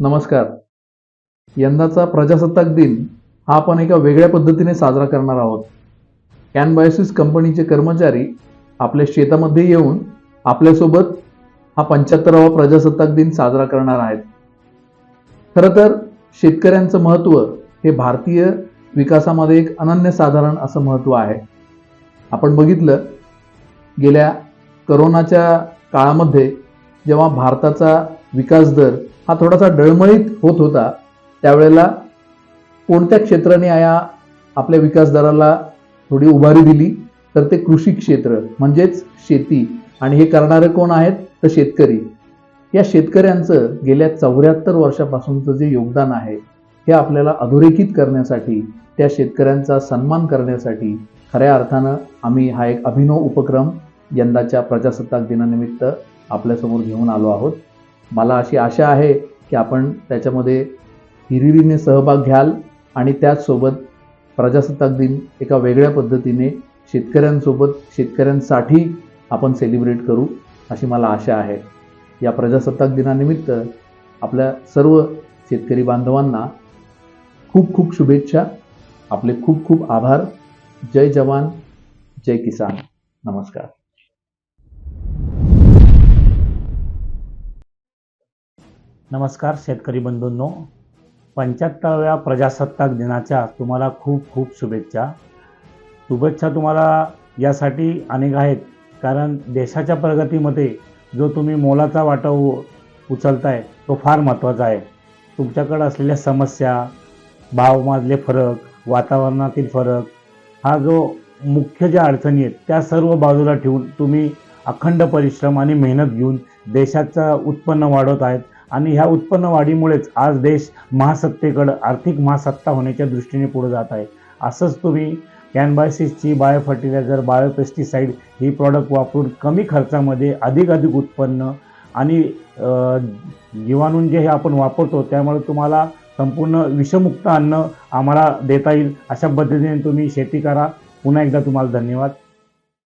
नमस्कार. यंदाचा प्रजासत्ताक दिन हा आपण एका वेगळ्या पद्धतीने साजरा करणार आहोत. कॅनबायोसिस कंपनीचे कर्मचारी आपल्या शेतामध्ये येऊन आपल्यासोबत हा पंच्याहत्तरावा प्रजासत्ताक दिन साजरा करणार आहेत. खरं तर शेतकऱ्यांचं महत्त्व हे भारतीय विकासामध्ये एक अनन्यसाधारण असं महत्त्व आहे. आपण बघितलं गेल्या करोनाच्या काळामध्ये जेव्हा भारताचा विकास दर हा थोडासा डळमळीत होत होता. त्यावेळेला कोणत्या क्षेत्राने या आपल्या विकास दराला थोडी उभारी दिली? तर ते कृषी क्षेत्र म्हणजेच शेती. आणि हे करणारे कोण आहेत? तर शेतकरी. या शेतकऱ्यांचं गेल्या चौऱ्याहत्तर वर्षापासूनचं जे योगदान आहे हे आपल्याला अधोरेखित करण्यासाठी त्या शेतकऱ्यांचा सन्मान करण्यासाठी खऱ्या अर्थानं आम्ही हा एक अभिनव उपक्रम यंदाच्या प्रजासत्ताक दिनानिमित्त आपल्यासमोर घेऊन आलो आहोत. मला अशी आशा आहे की आपण त्याच्यामध्ये हिरिरीने सहभाग घ्याल आणि त्याचसोबत प्रजासत्ताक दिन एका वेगळ्या पद्धतीने शेतकऱ्यांसोबत शेतकऱ्यांसाठी आपण सेलिब्रेट करू अशी मला आशा आहे. या प्रजासत्ताक दिनानिमित्त आपल्या सर्व शेतकरी बांधवांना खूप खूप शुभेच्छा. आपले खूप खूप आभार. जय जवान जय किसान. नमस्कार. नमस्कार शेतकरी बंधूंनो. पंच्याहत्तराव्या प्रजासत्ताक दिनाच्या तुम्हाला खूप खूप शुभेच्छा. शुभेच्छा तुम्हाला यासाठी अनेक आहेत. कारण देशाच्या प्रगतीमध्ये जो तुम्ही मोलाचा वाटा उ उचलताय तो फार महत्त्वाचा आहे. तुमच्याकडं असलेल्या समस्या भावमधले फरक वातावरणातील फरक हा जो मुख्य ज्या अडचणी आहेत त्या सर्व बाजूला ठेवून तुम्ही अखंड परिश्रम आणि मेहनत घेऊन देशाचं उत्पन्न वाढवत आहेत. आणि ह्या उत्पन्न वाढीमुळेच आज देश महासत्तेकडं आर्थिक महासत्ता होण्याच्या दृष्टीने पुढे जात आहे. असंच तुम्ही कॅनबायसिसची बायो फर्टिलायझर बायो पेस्टिसाईड ही प्रॉडक्ट वापरून कमी खर्चामध्ये अधिक अधिक उत्पन्न आणि जीवाणूंचे हे आपण वापरतो त्यामुळे तुम्हाला संपूर्ण विषमुक्त अन्न आम्हाला देता येईल अशा पद्धतीने तुम्ही शेती करा. पुन्हा एकदा तुम्हाला धन्यवाद.